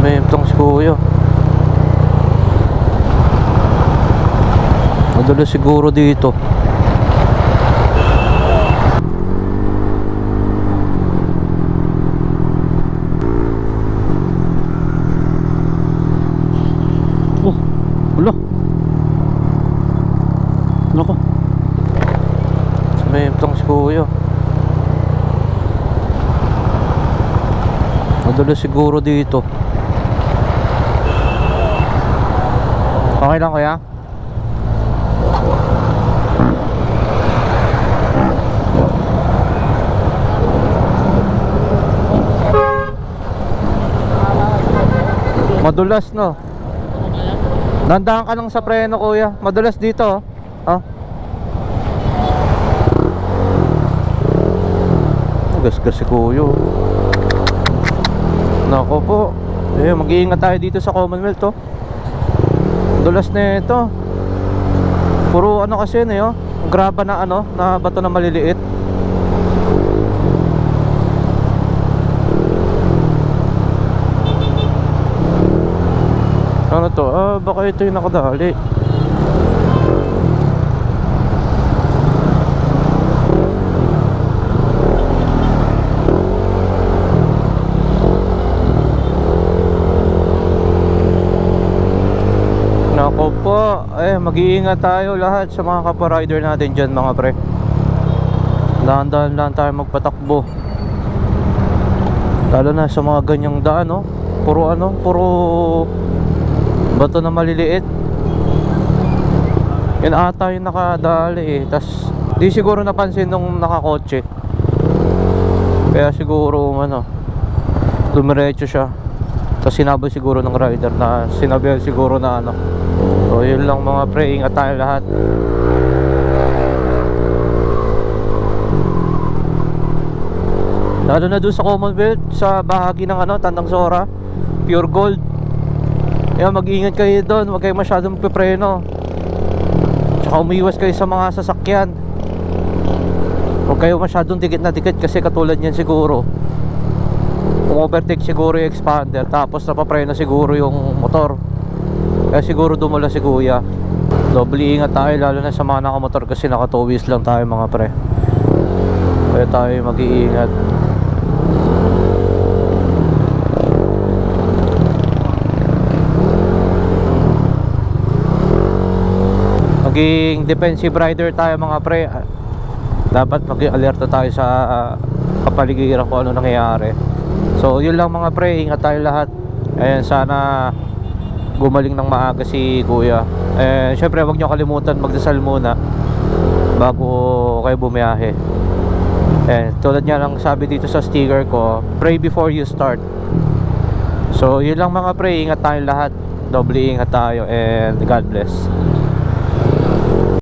may imtong si kuya. Madalo siguro dito. Oh ulo nako. May imtong si kuya. Madalo siguro dito. Okay lang kuya? Madulas no? Nandahan ka lang sa preno kuya. Madulas dito oh. Ah. Gasgas si kuya. Nako po. Eh, mag-iingat tayo dito sa Commonwealth oh. Dulas na ito. Puro ano kasi yun eh oh. Graba na ano, na bato na maliliit. Ano to? Ah, baka ito yung nakadali. Nako po, eh mag-iingat tayo lahat sa mga kaparider natin dyan mga pre. Dahan-dahan lang tayo magpatakbo. Lalo na sa mga ganyang daan no? Puro ano, puro bato na maliliit. Yan ata yung nakadali eh. Tas di siguro napansin nung nakakotse. Kaya siguro ano Dumiretso siya. Tapos sinabi siguro ng rider na Sinabi siguro na ano So yun lang mga pre, ingat tayo lahat. Lalo na doon sa Commonwealth, sa bahagi ng ano, Tandang Sora, Pure Gold. Kaya mag-ingat kayo doon, huwag kayo masyadong pipreno. Tsaka umiwas kayo sa mga sasakyan. Huwag kayo masyadong dikit na dikit kasi katulad niyan siguro. Kung overtake siguro yung expander, tapos napapreno siguro yung motor. Kaya siguro dumula si kuya. Doble ingat tayo lalo na sa mga nakamotor kasi naka two wheels lang tayo mga pre. Kaya tayo mag-iingat. Maging defensive rider tayo mga pre. Dapat maging alerto tayo sa uh, kapaligiran kung ano nangyayari. So yun lang mga pre, ingat tayo lahat. Ayan sana gumaling ng maaga si kuya. Eh syempre wag niyo kalimutan magdasal muna bago kayo bumiyahe. Eh tulad nga lang sabi dito sa sticker ko pray before you start. So yun lang mga pre ingat tayo lahat. Doble ingat tayo and God bless